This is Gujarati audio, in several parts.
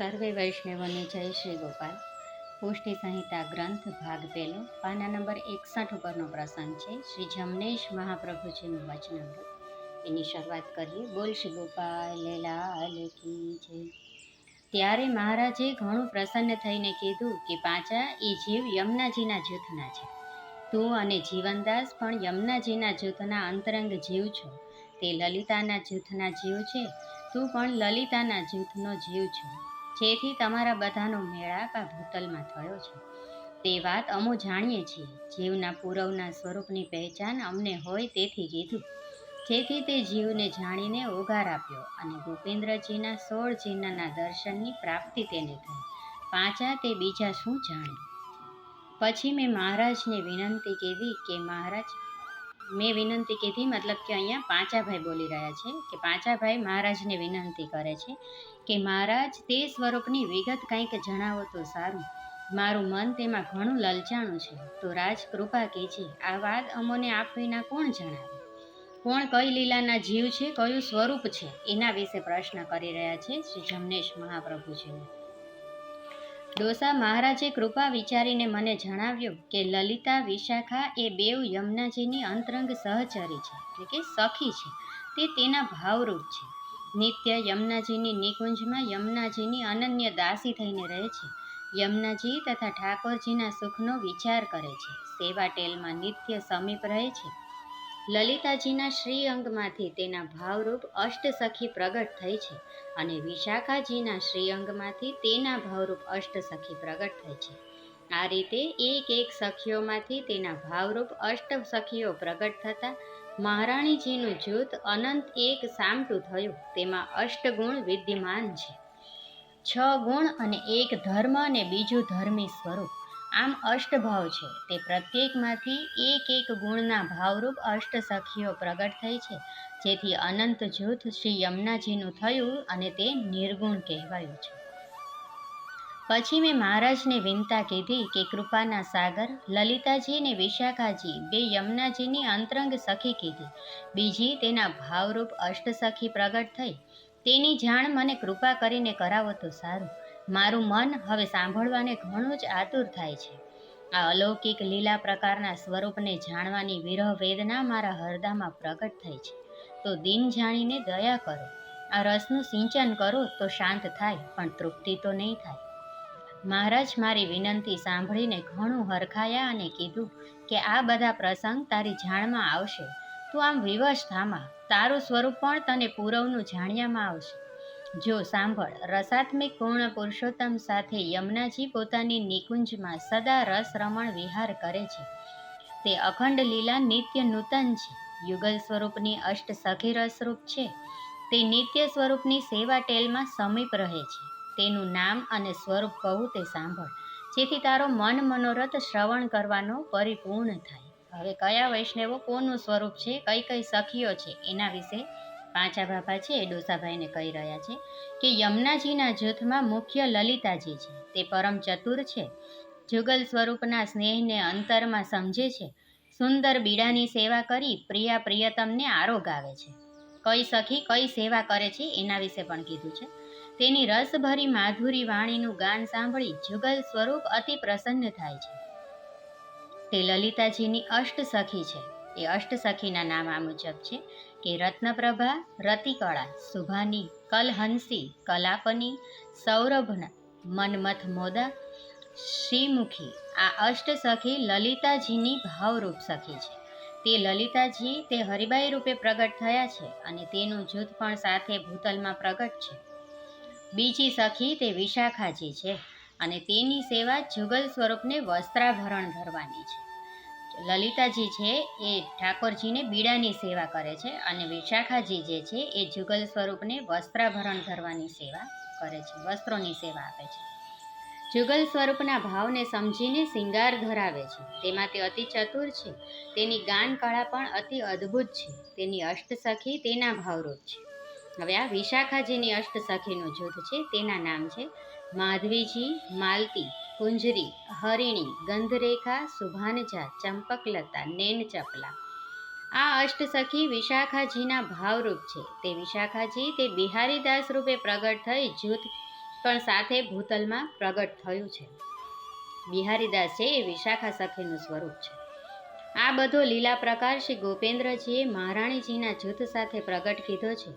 સર્વે વૈષ્ણવોને જય શ્રી ગોપાલ. પુષ્ટિ સંહિતા ગ્રંથ ભાગ પહેલો, પાના નંબર એકસઠ ઉપરનો પ્રસંગ છે. શ્રી જમનેશ મહાપ્રભુજીનું વચનામૃત એની શરૂઆત કરીએ. બોલ શ્રી ગોપાલ, લાલ કી જય. ત્યારે મહારાજે ઘણું પ્રસન્ન થઈને કીધું કે પાંચા એ જીવ યમુનાજીના જૂથના છે. તું અને જીવનદાસ પણ યમુનાજીના જૂથના અંતરંગ જીવ છો. તે લલિતાના જૂથના જીવ છે. તું પણ લલિતાના જૂથનો જીવ છો. જેથી તમારા બધાનો મેળાપ આ ભૂતલમાં થયો છે. તે વાત અમો જાણીએ છીએ. જીવના પૂરવના સ્વરૂપની પહેચાન અમને હોય તેથી કીધું. જેથી તે જીવને જાણીને ઓગાર આપ્યો અને ભૂપેન્દ્રજીના સોળ ચિહ્નના દર્શનની પ્રાપ્તિ તેને થઈ. પાંચા તે બીજા શું જાણ્યું પછી મેં મહારાજને વિનંતી કીધી કે મહારાજ મેં વિનંતી કીધી, મતલબ કે અહીંયા પાંચાભાઈ બોલી રહ્યા છે કે પાંચાભાઈ મહારાજને વિનંતી કરે છે કે મહારાજ, તે સ્વરૂપની વિગત કંઈક જણાવો તો સારું. મારું મન તેમાં ઘણું લલચાણું છે. તો રાજ કૃપા કીજે આ વાત અમોને આપ વિના કોણ જણાવે? કોણ કઈ લીલાના જીવ છે, કયું સ્વરૂપ છે? એના વિશે પ્રશ્ન કરી રહ્યા છે શ્રી જમનેશ મહાપ્રભુજીને. ડોસા મહારાજે કૃપા વિચારીને મને જણાવ્યું કે લલિતા વિશાખા એ બેવ યમુનાજીની અંતરંગ સહચરી છે, એટલે કે સખી છે. તે તેના ભાવરૂપ છે. નિત્ય યમુનાજીની નિકુંજમાં યમુનાજીની અનન્ય દાસી થઈને રહે છે. યમુનાજી તથા ઠાકોરજીના સુખનો વિચાર કરે છે. સેવા ટેલમાં નિત્ય સમીપ રહે છે. લલિતાજીના શ્રી અંગમાંથી તેના ભાવરૂપ અષ્ટસખી પ્રગટ થઈ છે અને વિશાખાજીના શ્રી અંગમાંથી તેના ભાવરૂપ અષ્ટસખી પ્રગટ થઈ છે. આ રીતે એક એક સખીઓમાંથી તેના ભાવરૂપ અષ્ટ સખીઓ પ્રગટ થતાં મહારાણીજીનું જૂથ અનંત એક સામટું થયું. તેમાં અષ્ટગુણ વિદ્યમાન છે. છ ગુણ અને એક ધર્મ અને બીજું ધર્મી સ્વરૂપ. આમ અષ્ટભાવ છે. તે પ્રત્યેકમાંથી એક એક ગુણના ભાવરૂપ અષ્ટ સખીઓ પ્રગટ થઈ છે. જેથી અનંત જૂથ શ્રી યમુનાજીનું થયું અને તે નિર્ગુણ કહેવાયું છે. પછી મેં મહારાજને વિનતા કીધી કે કૃપાના સાગર, લલિતાજી અને વિશાખાજી બે યમુનાજીની અંતરંગ સખી કીધી. બીજી તેના ભાવરૂપ અષ્ટસખી પ્રગટ થઈ. તેની જાણ મને કૃપા કરીને કરાવો તો સારું. મારું મન હવે સાંભળવાને ઘણું જ આતુર થાય છે. આ અલૌકિક લીલા પ્રકારના સ્વરૂપને જાણવાની વિરહ વેદના મારા હૃદયમાં પ્રગટ થઈ છે. તો દિન જાણીને દયા કરો. આ રસનું સિંચન કરો તો શાંત થાય, પણ તૃપ્તિ તો નહીં થાય. મહારાજ મારી વિનંતી સાંભળીને ઘણું હરખાયા અને કીધું કે આ બધા પ્રસંગ તારી જાણમાં આવશે. તું આમ વિવશ થામાં. તારું સ્વરૂપ પણ તને પૂરવનું જાણ્યામાં આવશે. જો સાંભળ, રસાત્મિક પૂર્ણ પુરુષોત્તમ સાથે યમુનાજી પોતાની નિકુંજમાં સદા રસ રમણ વિહાર કરે છે. તે અખંડ લીલા નિત્ય નૂતન છે. યુગલ સ્વરૂપની અષ્ટ સખી રસરૂપ છે. તે નિત્ય સ્વરૂપની સેવા ટેલમાં સમીપ રહે છે. તેનું નામ અને સ્વરૂપ કહું તે સાંભળ. જેથી તારો મન મનોરથ શ્રવણ કરવાનો પરિપૂર્ણ થાય. હવે કયા વૈષ્ણવો કોનું સ્વરૂપ છે? કઈ કઈ સખીઓ છે? એના વિશે પાંચા બાબા છે એ ડોસાભાઈને કહી રહ્યા છે કે યમુનાજીના જૂથમાં મુખ્ય લલિતાજી છે. તે પરમ ચતુર છે. જુગલ સ્વરૂપના સ્નેહને અંતરમાં સમજે છે. સુંદર બીડાની સેવા કરી પ્રિયા પ્રિયતમને આરોગ આવે છે. કઈ સખી કઈ સેવા કરે છે એના વિશે પણ કીધું છે. તેની રસભરી માધુરી વાણીનું ગાન સાંભળી જુગલ સ્વરૂપ અતિ પ્રસન્ન થાય છે. તે લલિતાજીની અષ્ટ સખી છે. એ અષ્ટ સખીના નામ આ મુજબ છે. કે રત્નપ્રભા, રતિકળા, સુભાની, કલહંસી, કલાપની, સૌરભના, મનમથ મોદા, શ્રીમુખી, આ અષ્ટ સખી લલિતાજીની ભાવરૂપ સખી છે. તે લલિતાજી તે હરિબાઈ રૂપે પ્રગટ થયા છે અને તેનું જૂથ પણ સાથે ભૂતલમાં પ્રગટ છે. બીજી સખી તે વિશાખાજી છે અને તેની સેવા જુગલ સ્વરૂપને વસ્ત્રાભરણ ધરવાની છે. લલિતાજી છે એ ઠાકોરજીને બીડાની સેવા કરે છે અને વિશાખાજી જે છે એ જુગલ સ્વરૂપને વસ્ત્રાભરણ ધરવાની સેવા કરે છે, વસ્ત્રોની સેવા આપે છે. જુગલ સ્વરૂપના ભાવને સમજીને શિંગાર ધરાવે છે. તેમાં તે અતિ ચતુર છે. તેની ગાન કળા પણ અતિ અદ્ભુત છે. તેની અષ્ટસખી તેના ભાવરૂપ છે. હવે આ વિશાખાજીની અષ્ટસખીનું જૂથ છે. તેના નામ છે માધવીજી માલતી. કુંજરી, હરિણી, ગંધરેખા, સુભાનજા, ચંપકલતા નેન ચપલા આ અષ્ટસખી વિશાખાજીના ભાવરૂપ છે. તે વિશાખાજી તે બિહારીદાસ રૂપે પ્રગટ થઈ જૂથ પણ સાથે ભૂતલમાં પ્રગટ થયું છે. બિહારીદાસ છે એ વિશાખા સખીનું સ્વરૂપ છે. આ બધો લીલા પ્રકાર શ્રી ગોપેન્દ્રજીએ મહારાણીજીના જૂથ સાથે પ્રગટ કીધો છે.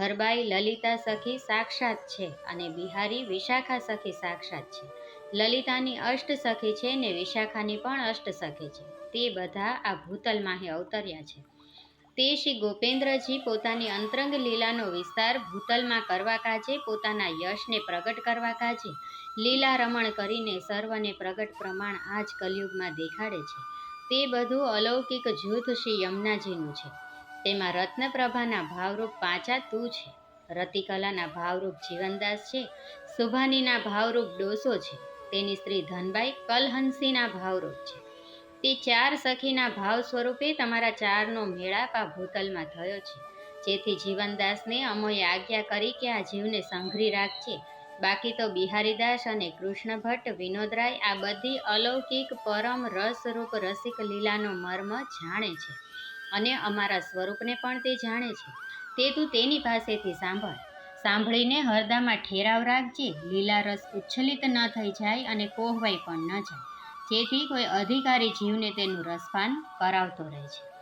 હરબાઈ લલિતા સખી સાક્ષાત છે અને બિહારી વિશાખા સખી સાક્ષાત છે. લલિતાની અષ્ટ સખી છે ને વિશાખાની પણ અષ્ટ સખી છે. તે બધા આ ભૂતલમાં અવતર્યા છે. તે શ્રી ગોપેન્દ્રજી પોતાની અંતરંગ લીલાનો વિસ્તાર ભૂતલમાં કરવા કાજે, પોતાના યશને પ્રગટ કરવા કાજે, લીલા રમણ કરીને સર્વને પ્રગટ પ્રમાણ આ જ કલયુગમાં દેખાડે છે. તે બધું અલૌકિક જૂથ શ્રી યમુનાજીનું છે. તેમાં રત્નપ્રભાના ભાવરૂપ પાંચા તું છે. રતિકલાના ભાવરૂપ જીવનદાસ છે. સુભાનીના ભાવરૂપ ડોસો છે. તેની સ્ત્રી ધનબાઈ કલહંસીના ભાવરૂપ છે. તે ચાર સખીના ભાવ સ્વરૂપે તમારા ચારનો મેળાપ આ ભૂતલમાં થયો છે. જેથી જીવનદાસને અમોએ આજ્ઞા કરી કે આ જીવને સંઘરી રાખજે. બાકી તો બિહારીદાસ અને કૃષ્ણ ભટ્ટ વિનોદરાય આ બધી અલૌકિક, પરમ રસરૂપ રસિક લીલાનો મર્મ જાણે છે અને અમારા સ્વરૂપને પણ તે જાણે છે. તે તું તેની પાસેથી સાંભળ. સાંભળીને હરદામાં ઠેરાવ રાખજે, લીલા રસ ઉચ્છલિત ન થઈ જાય અને કોહવાઈ પણ ન જાય. જેથી કોઈ અધિકારી જીવને તેનું રસપાન કરાવતો રહે છે.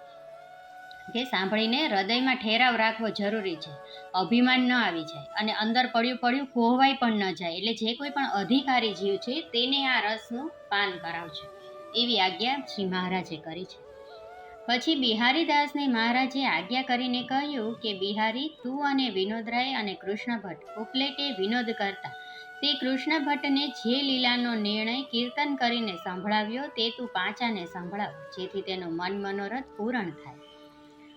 કે સાંભળીને હૃદયમાં ઠેરાવ રાખવો જરૂરી છે. અભિમાન ન આવી જાય અને અંદર પડ્યું પડ્યું કોહવાઈ પણ ન જાય એટલે જે કોઈ પણ અધિકારી જીવ છે તેને આ રસનું પાન કરાવજો. એવી આજ્ઞા શ્રી મહારાજે કરી છે. પછી બિહારીદાસને મહારાજે આજ્ઞા કરીને કહ્યું કે, બિહારી, તું અને વિનોદરાય અને કૃષ્ણ ભટ્ટ ઉપલેટે વિનોદ કરતા. તે કૃષ્ણ ભટ્ટને જે લીલાનો નિર્ણય કીર્તન કરીને સંભળાવ્યો તે તું પાંચાને સંભળાવ, જેથી તેનું મન મનોરથ પૂરણ થાય.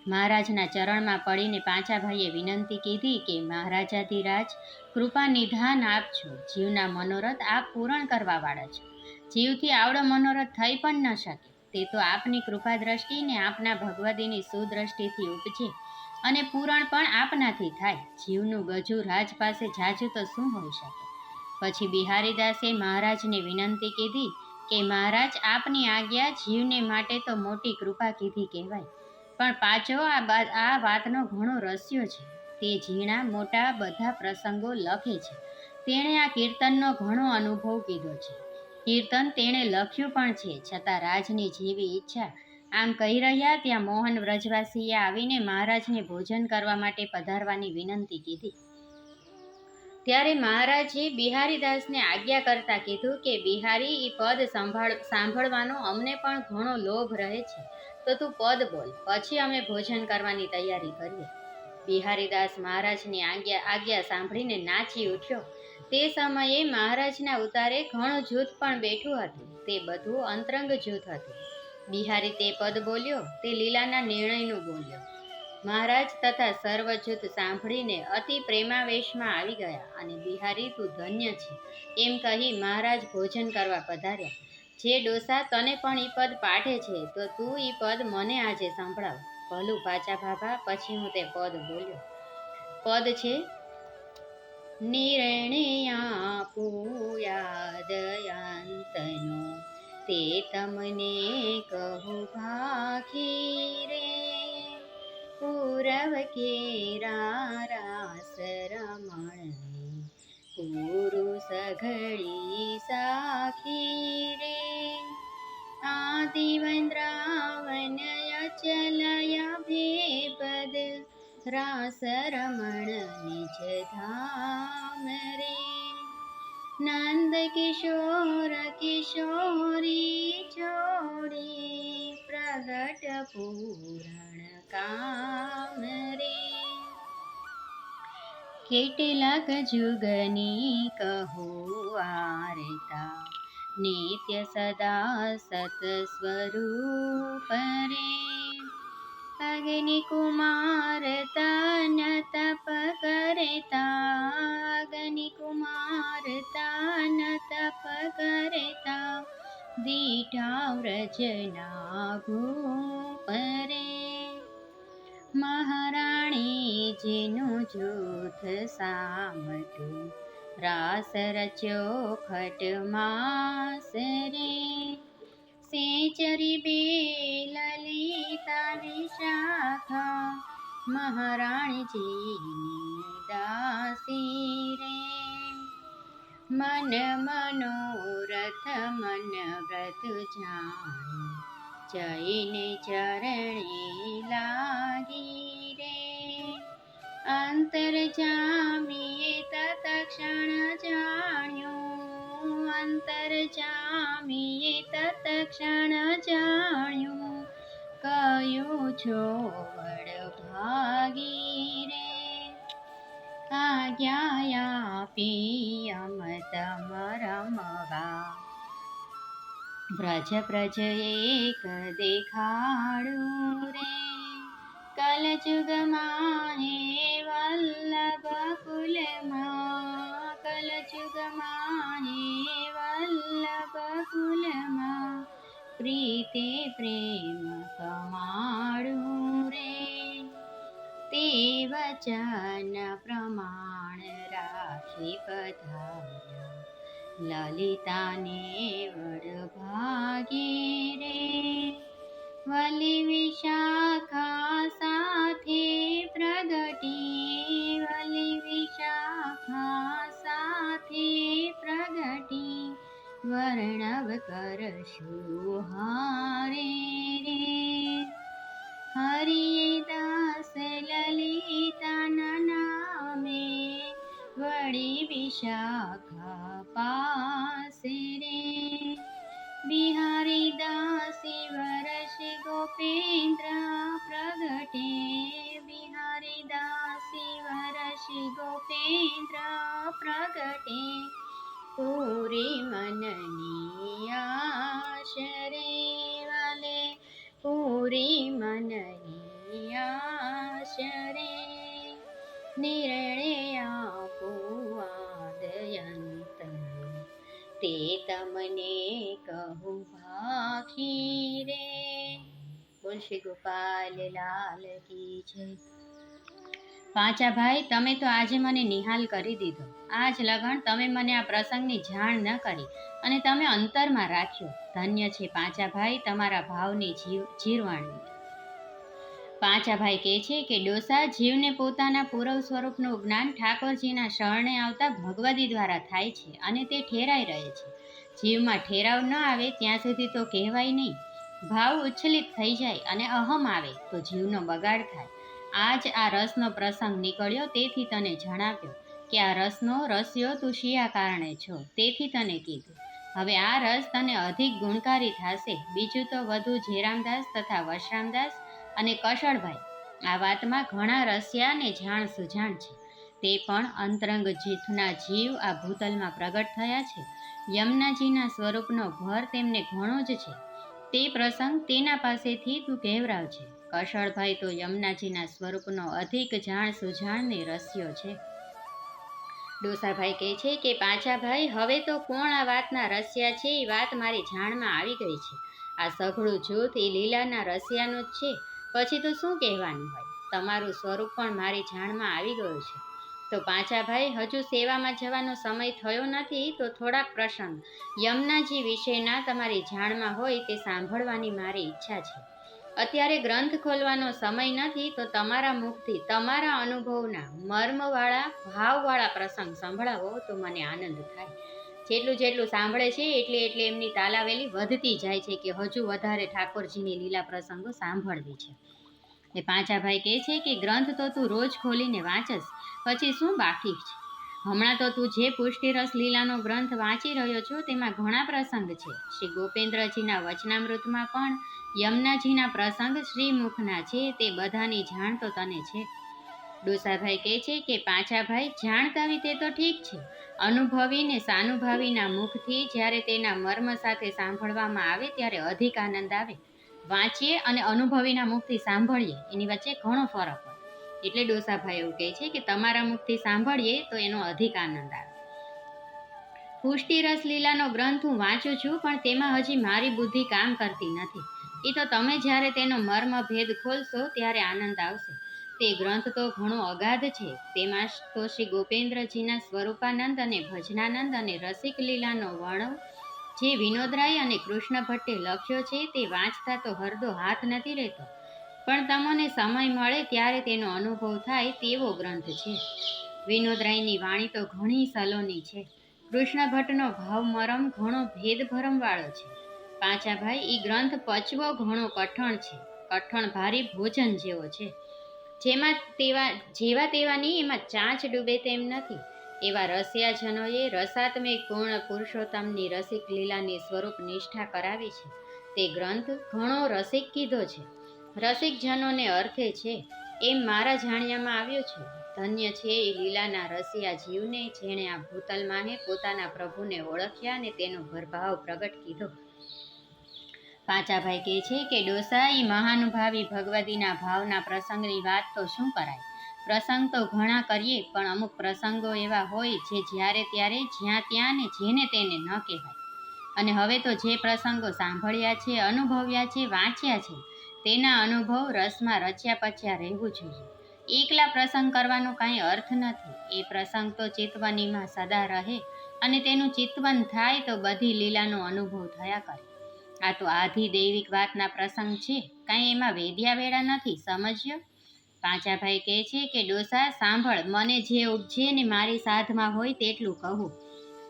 મહારાજના ચરણમાં પડીને પાંચા ભાઈએ વિનંતી કીધી કે, મહારાજાધિરાજ, કૃપા નિધાન આપજો. જીવના મનોરથ આપ પૂરણ કરવાવાળા છો. જીવથી આવડો મનોરથ થઈ પણ ન શકે. તે તો આપની કૃપા દ્રષ્ટિને આપના ભગવદીની સુદ્રષ્ટિથી ઉપજે અને પૂરણ પણ આપનાથી થાય. જીવનું ગજુ રાજ પાસે જાજુ તો શું હોઈ શકે? પછી બિહારીદાસે મહારાજને વિનંતી કીધી કે મહારાજ, આપની આજ્ઞા જીવને માટે તો મોટી કૃપા કીધી કહેવાય. પણ પાછો આ આ વાતનો ઘણો રસ્યો છે. તે ઝીણા મોટા બધા પ્રસંગો લખે છે. તેણે આ કીર્તનનો ઘણો અનુભવ કીધો છે. કીર્તન તેણે લખ્યું પણ છે. છતાં રાજની જેવી ઈચ્છા આમ કહી રહ્યા ત્યાં મોહન વ્રજવાસીએ આવીને મહારાજને ભોજન કરવા માટે પધારવાની વિનંતી કીધી. ત્યારે મહારાજે બિહારીદાસને આજ્ઞા કરતા કીધું કે, બિહારી એ પદ સંભાળ, સાંભળવાનો અમને પણ ઘણો લોભ રહે છે. તો તું પદ બોલ, પછી અમે ભોજન કરવાની તૈયારી કરીએ. બિહારીદાસ મહારાજની આજ્ઞા આજ્ઞા સાંભળીને નાચી ઉઠ્યો. તે સમયે મહારાજના ઉતારે ઘણું જૂથ પણ બેઠું હતું. તે બધું અંતરંગ જૂથ હતું. બિહારી તે પદ બોલ્યો, તે લીલાના નિર્ણયનું બોલ્યો. મહારાજ તથા સર્વ જૂથ સાંભળીને અતિ પ્રેમાવેશમાં આવી ગયા અને બિહારી, તું ધન્ય છે. એમ કહી મહારાજ ભોજન કરવા પધાર્યા. જે ડોસા તને પણ ઈ પદ પાઠે છે, તો તું ઈ પદ મને આજે સંભળાવ. ભલું પાચા ભાભા પછી હું તે પદ બોલ્યો. પદ છે? નિર્ણયા પૂયાદયંતનો તે તમને કહું ભાખી રે પૂરવ કેરા રાસ રમણ પુરુષ ઘડી સાખી રે આદિવંદ્રાવન અચલય ભેપદ રાસ નંદ કિશોર કિશોરી જોડી પ્રગટ પૂરણ કામ રે કેટલાક જુગની કહો આરતા નિત્ય સદા સત સ્વરૂપ રે અગ્નિ કુમાર તન તપ કરતા દીઠા પરે. મહારાણીજીનું જેનું જૂથ સામટું, રાસ રચ્યો ખટ માસ રે. સેચરી બે લલિતા વિશાખા મહારાણીજીની દાસી રે. મન મનોરથ મન વ્રત જાણી, જઈને ચરણે લાગી રે. અંતર જામીએ તત્ક્ષણ જાણ્યું, અંતર જામીએ તત્ક્ષણ જાણ્યું, કયું છો વડ ભાગી રે. આજ્ઞાયાપી અમતમ રમવા વ્રજ પ્રજ એક દેખાડું રે કલજુગમાં હે વલ્લભ કુલમાં કલજુગમાં હે વલ્લભ કુલમાં પ્રીતે પ્રેમ કમાડું તે વચન પ્રમાણ રાખી પધાર લલિતાને વડ ગોપાલ લાલ કી જય. પાંચા ભાઈ, તમે તો આજે મને નિહાલ કરી દીધો. આજ લગણ તમે મને આ પ્રસંગની જાણ ન કરી અને તમે અંતરમાં રાખ્યો. ધન્ય છે પાંચા ભાઈ તમારા ભાવની જીવ, જીરવાણી. પાંચાભાઈ કહે છે કે ડોસા જીવને પોતાના પૂરવ સ્વરૂપનું જ્ઞાન ઠાકોરજીના શરણે આવતા ભગવદી દ્વારા થાય છે અને તે ઠેરાઈ રહે છે. જીવમાં ઠેરાવ ન આવે ત્યાં સુધી તો કહેવાય નહીં. ભાવ ઉચ્છલિત થઈ જાય અને અહમ આવે તો જીવનો બગાડ થાય. આજ આ રસનો પ્રસંગ નીકળ્યો તેથી તને જણાવ્યો કે આ રસનો રસ્યો તું શિયા કારણે છો, તેથી તને કીધું. હવે આ રસ તને અધિક ગુણકારી થશે. બીજું તો વધુ જેરામદાસ તથા વશરામદાસ અને કશળભાઈ. આ વાતમાં ઘણા રસિયાને જાણ સુજાણ છે. તે પણ અંતરંગ જીથના જીવ આ ભૂતલમાં પ્રગટ થયા છે. યમુનાજીના સ્વરૂપનો ભર તેમને ઘણો જ છે. તે પ્રસંગ તેના પાસેથી તું કહેવરાવજે કશળભાઈ તો યમુનાજીના સ્વરૂપનો અધિક જાણ સુજાણને રસ્યો છે. ડોસાભાઈ કહે છે કે પાંચાભાઈ હવે તો કોણ આ વાતના રસિયા છે? એ વાત મારી જાણમાં આવી ગઈ છે. આ સઘળું જૂથ એ લીલાના રસિયાનું જ છે. પછી તો શું કહેવાનું હોય? તમારું સ્વરૂપ પણ મારી જાણમાં આવી ગયું છે. તો પાંચાભાઈ હજુ સેવામાં જવાનો સમય થયો નથી તો થોડાક પ્રસંગ. યમુનાજી વિશેના તમારી જાણમાં હોય તે સાંભળવાની મારી ઈચ્છા છે. અત્યારે ગ્રંથ ખોલવાનો સમય નથી તો તમારા મુખથી, તમારા અનુભવના મર્મવાળા, ભાવવાળા પ્રસંગ સંભળાવો તો મને આનંદ થાય. જેટલું જેટલું સાંભળે છે, એટલે એટલે એમની તાલાવેલી વધતી જાય છે કે હજુ વધારે ઠાકોરજીની લીલા પ્રસંગો સાંભળવી છે. એ પાંચાભાઈ કહે છે કે ગ્રંથ તો તું રોજ ખોલીને વાંચસ, પછી શું બાકી છે? હમણાં તો તું જે પુષ્ટિરસ લીલાનો ગ્રંથ વાંચી રહ્યો છો તેમાં ઘણા પ્રસંગ છે. શ્રી ગોપેન્દ્રજીના વચનામૃતમાં પણ યમુનાજીના પ્રસંગ શ્રીમુખના છે, તે બધાની જાણ તો તને છે. ડોસાભાઈ કહે છે કે પાંચાભાઈ જાણતાવી તે તો ઠીક છે. અનુભવીને સાનુભાવીના મુખથી જ્યારે તેના મર્મ સાથે સાંભળવામાં આવે ત્યારે અધિક આનંદ આવે. વાંચીએ અને અનુભવીના મુખથી સાંભળીએ, એની વચ્ચે ઘણો ફરક હોય. એટલે ડોસાભાઈ એવું કહે છે કે તમારા મુખથી સાંભળીએ તો એનો અધિક આનંદ આવે. પુષ્ટિ રસ લીલાનો ગ્રંથ હું વાંચું છું, પણ તેમાં હજી મારી બુદ્ધિ કામ કરતી નથી. એ તો તમે જ્યારે તેનો મર્મ ભેદ ખોલશો ત્યારે આનંદ આવશે. તે ગ્રંથ તો ઘણો અગાધ છે. તેમાં તો શ્રી ગોપેન્દ્રજીના સ્વરૂપાનંદ અને ભજનાનંદ અને રસિક લીલાનો વર્ણવ જે વિનોદરાય અને કૃષ્ણ ભટ્ટે લખ્યો છે તે વાંચતા તો હરદો હાથ નથી રહેતો. પણ તમને સમય મળે ત્યારે તેનો અનુભવ થાય તેવો ગ્રંથ છે. વિનોદરાયની વાણી તો ઘણી સલોની છે. કૃષ્ણ ભટ્ટનો ભાવ મરમ ઘણો ભેદ ભરમવાળો છે. પાંચાભાઈ એ ગ્રંથ પચવો ઘણો કઠણ છે. કઠણ ભારી ભોજન જેવો છે. જેમાં તેવા, જેવા તેવાની એમાં ચાંચ ડૂબે તેમ નથી. એવા રસિયાજનોએ રસાત્મિક પૂર્ણ પુરુષોત્તમની રસિક લીલાની સ્વરૂપ નિષ્ઠા કરાવી છે. તે ગ્રંથ ઘણો રસિક કીધો છે. રસિકજનોને અર્થે છે, એમ મારા જાણ્યામાં આવ્યું છે. ધન્ય છે એ લીલાના રસિયા જીવને જેણે આ ભૂતલમાંહે પોતાના પ્રભુને ઓળખ્યા અને તેનો ભરભાવ પ્રગટ કીધો. પાંચાભાઈ કહે છે કે ડોસા એ મહાનુભાવી ભગવતીના ભાવના પ્રસંગની વાત તો શું કરાય? પ્રસંગ તો ઘણા કરીએ, પણ અમુક પ્રસંગો એવા હોય જે જ્યારે ત્યારે જ્યાં ત્યાં ને જેને તેને ન કહેવાય. અને હવે તો જે પ્રસંગો સાંભળ્યા છે, અનુભવ્યા છે, વાંચ્યા છે, તેના અનુભવ રસમાં રચ્યા પચ્યા રહેવું જોઈએ. એકલા પ્રસંગ કરવાનો કાંઈ અર્થ નથી. એ પ્રસંગ તો ચિત્તવનીમાં સદા રહે અને તેનું ચિત્તવન થાય તો બધી લીલાનો અનુભવ થયા કરે. આ તો આધી દૈવિક વાતના પ્રસંગ છે. કાંઈ એમાં વેદ્યા વેળા નથી, સમજ્યો? પાંચાભાઈ કહે છે કે, ડોસા, સાંભળ, મને જે ઉપજે ને મારી સાધમાં હોય તેટલું કહું.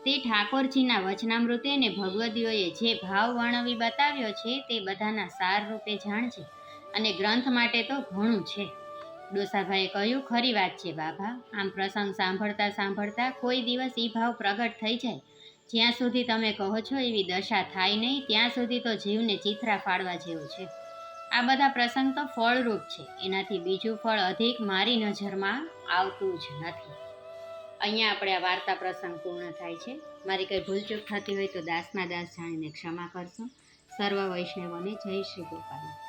તે ઠાકોરજીના વચનામૃતે ને ભગવદીઓએ જે ભાવ વર્ણવી બતાવ્યો છે તે બધાના સાર રૂપે જાણજે અને ગ્રંથ માટે તો ઘણું છે. ડોસાભાઈએ કહ્યું, ખરી વાત છે બાબા. આમ પ્રસંગ સાંભળતા સાંભળતા કોઈ દિવસ એ ભાવ પ્રગટ થઈ જાય. જ્યાં સુધી તમે કહો છો એવી દશા થાય નહીં, ત્યાં સુધી તો જીવને ચિત્રા ફાડવા જેવું છે. આ બધા પ્રસંગ તો ફળરૂપ છે. એનાથી બીજું ફળ અધિક મારી નજરમાં આવતું જ નથી. અહીંયા આપણે આ વાર્તા પ્રસંગ પૂર્ણ થાય છે. મારી કંઈ ભૂલચૂક થતી હોય તો દાસના દાસ જાણીને ક્ષમા કરશો. સર્વ વૈષ્ણવોને જય શ્રી ગોપાલ.